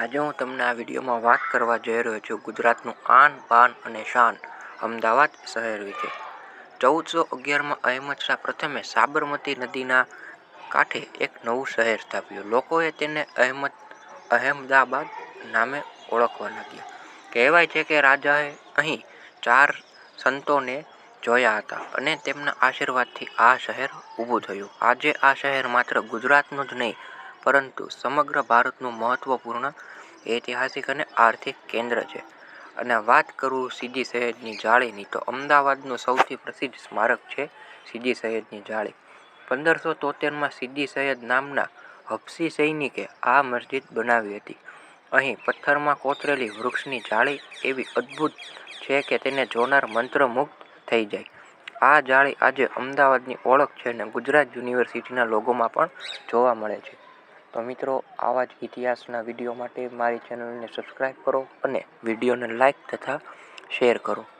આજે હું તમને આ વિડીયોમાં વાત કરવા જઈ રહ્યો છું ગુજરાતનું આન પાન અને શાન અમદાવાદ શહેર વિશે. ચૌદસો અગિયારમાં અહેમદ શાહ પ્રથમે સાબરમતી નદીના કાંઠે એક નવું શહેર સ્થાપ્યું. લોકોએ તેને અહેમદ, અહેમદાબાદ નામે ઓળખવા લાગ્યા. કહેવાય છે કે રાજાએ અહીં ચાર સંતોને જોયા હતા અને તેમના આશીર્વાદથી આ શહેર ઊભું થયું. આજે આ શહેર માત્ર ગુજરાતનું જ નહીં પરંતુ સમગ્ર ભારતનું મહત્ત્વપૂર્ણ ઐતિહાસિક અને આર્થિક કેન્દ્ર છે. અને વાત કરું સીદી સૈયદની જાળીની, તો અમદાવાદનું સૌથી પ્રસિદ્ધ સ્મારક છે સીદી સૈયદની જાળી. પંદરસો તોતેરમાં સીદી સૈયદ નામના હબસી સૈનિકે આ મસ્જિદ બનાવી હતી. અહીં પથ્થરમાં કોતરેલી વૃક્ષની જાળી એવી અદ્ભુત છે કે તેને જોનાર મંત્રમુગ્ધ થઈ જાય. આ જાળી આજે અમદાવાદની ઓળખ છે અને ગુજરાત યુનિવર્સિટીના લોગોમાં પણ જોવા મળે છે. તો મિત્રો, આવા જ ઇતિહાસના વીડિયો માટે મારી ચેનલને સબસ્ક્રાઈબ કરો અને વિડીયોને લાઇક તથા શેર કરો.